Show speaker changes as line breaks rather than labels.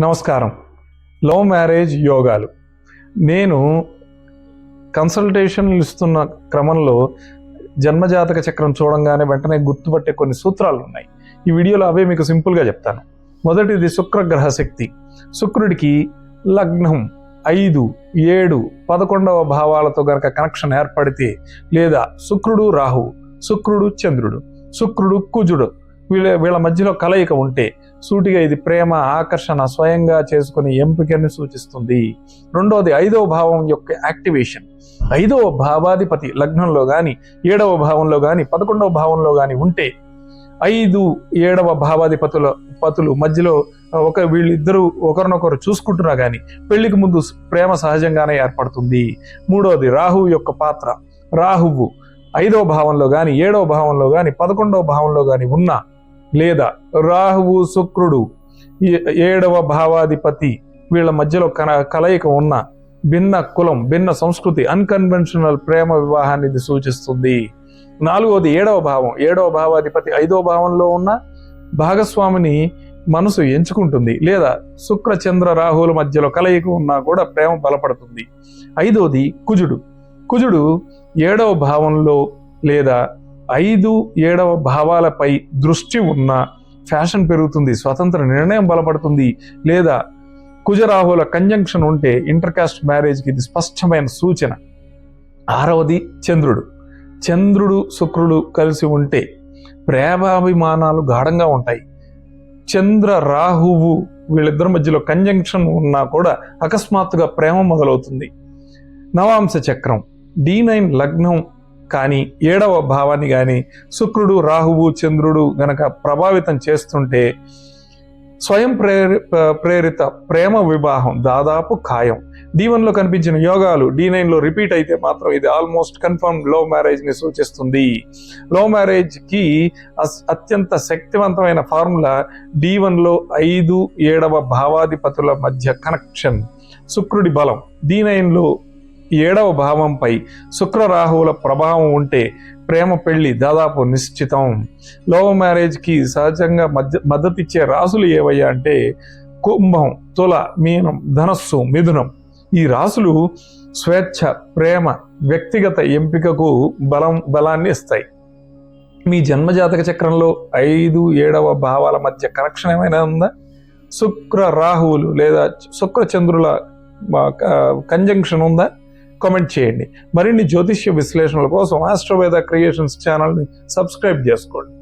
నమస్కారం. Love marriage యోగాలు. నేను కన్సల్టేషన్లు ఇస్తున్న క్రమంలో జన్మజాతక చక్రం చూడంగానే వెంటనే గుర్తుపట్టే కొన్ని సూత్రాలు ఉన్నాయి ఈ వీడియోలో అవే మీకు సింపుల్గా చెప్తాను. మొదటిది శుక్రగ్రహ శక్తి. శుక్రుడికి లగ్నం ఐదు ఏడు పదకొండవ భావాలతో గనక కనెక్షన్ ఏర్పడితే లేదా శుక్రుడు రాహు శుక్రుడు చంద్రుడు శుక్రుడు కుజుడు వీళ్ళ వీళ్ళ మధ్యలో కలయిక ఉంటే సూటిగా ఇది ప్రేమ ఆకర్షణ స్వయంగా చేసుకుని ఎంపికని సూచిస్తుంది. రెండవది ఐదవ భావం యొక్క యాక్టివేషన్. ఐదవ భావాధిపతి లగ్నంలో కానీ ఏడవ భావంలో కానీ పదకొండవ భావంలో కానీ ఉంటే ఐదు ఏడవ భావాధిపతుల పతులు మధ్యలో ఒక వీళ్ళిద్దరూ ఒకరినొకరు చూసుకుంటున్నా కానీ పెళ్ళికి ముందు ప్రేమ సహజంగానే ఏర్పడుతుంది. మూడవది రాహువు యొక్క పాత్ర. రాహువు ఐదవ భావంలో కానీ ఏడవ భావంలో కానీ పదకొండవ భావంలో కానీ ఉన్నా లేదా రాహువు శుక్రుడు ఏ- ఏడవ భావాధిపతి వీళ్ళ మధ్యలో కన కలయిక ఉన్న భిన్న కులం భిన్న సంస్కృతి అన్కన్వెన్షనల్ ప్రేమ వివాహాన్ని ఇది సూచిస్తుంది. నాలుగవది ఏడవ భావం. ఏడవ భావాధిపతి ఐదవ భావంలో ఉన్న భాగస్వామిని మనసు ఎంచుకుంటుంది లేదా శుక్ర చంద్ర రాహువుల మధ్యలో కలయిక ఉన్నా కూడా ప్రేమ బలపడుతుంది. ఐదవది కుజుడు. కుజుడు ఏడవ భావంలో లేదా ఐదు ఏడవ భావాలపై దృష్టి ఉన్న ఫ్యాషన్ పెరుగుతుంది స్వతంత్ర నిర్ణయం బలపడుతుంది. లేదా కుజరాహుల కంజంక్షన్ ఉంటే ఇంటర్కాస్ట్ మ్యారేజ్కి ఇది స్పష్టమైన సూచన. ఆరవది చంద్రుడు. చంద్రుడు శుక్రుడు కలిసి ఉంటే ప్రేమాభిమానాలు గాఢంగా ఉంటాయి. చంద్ర రాహువు వీళ్ళిద్దరి మధ్యలో కంజంక్షన్ ఉన్నా కూడా అకస్మాత్తుగా ప్రేమ మొదలవుతుంది. నవాంశ చక్రం. డి నైన్ లగ్నం కానీ ఏడవ భావాన్ని కానీ శుక్రుడు రాహువు చంద్రుడు గనక ప్రభావితం చేస్తుంటే స్వయం ప్రేరి ప్రేరిత ప్రేమ వివాహం దాదాపు ఖాయం. డి వన్లో కనిపించిన యోగాలు డి నైన్లో రిపీట్ అయితే మాత్రం ఇది ఆల్మోస్ట్ కన్ఫర్మ్ లవ్ మ్యారేజ్ని సూచిస్తుంది. లవ్ మ్యారేజ్కి అస్- అత్యంత శక్తివంతమైన ఫార్ములా డి వన్లో ఐదు ఏడవ భావాధిపతుల మధ్య కనెక్షన్ శుక్రుడి బలం. డి నైన్లో ఏడవ భావంపై శుక్ర రాహువుల ప్రభావం ఉంటే ప్రేమ పెళ్ళి దాదాపు నిశ్చితం. లవ్ మ్యారేజ్కి సహజంగా మద్ద మద్దతిచ్చే రాసులు ఏవయ్యా అంటే కుంభం తుల మీనం ధనస్సు మిథునం. ఈ రాసులు స్వేచ్ఛ ప్రేమ వ్యక్తిగత ఎంపికకు బలం బలాన్ని ఇస్తాయి. మీ జన్మజాతక చక్రంలో ఐదు ఏడవ భావాల మధ్య కనెక్షన్ ఏమైనా ఉందా? శుక్ర రాహువులు లేదా శుక్రచంద్రుల కంజంక్షన్ ఉందా? కామెంట్ చేయండి. మరిన్ని జ్యోతిష్య విశ్లేషణల కోసం ఆస్ట్రోవేద క్రియేషన్స్ ఛానల్ని సబ్స్క్రైబ్ చేసుకోండి.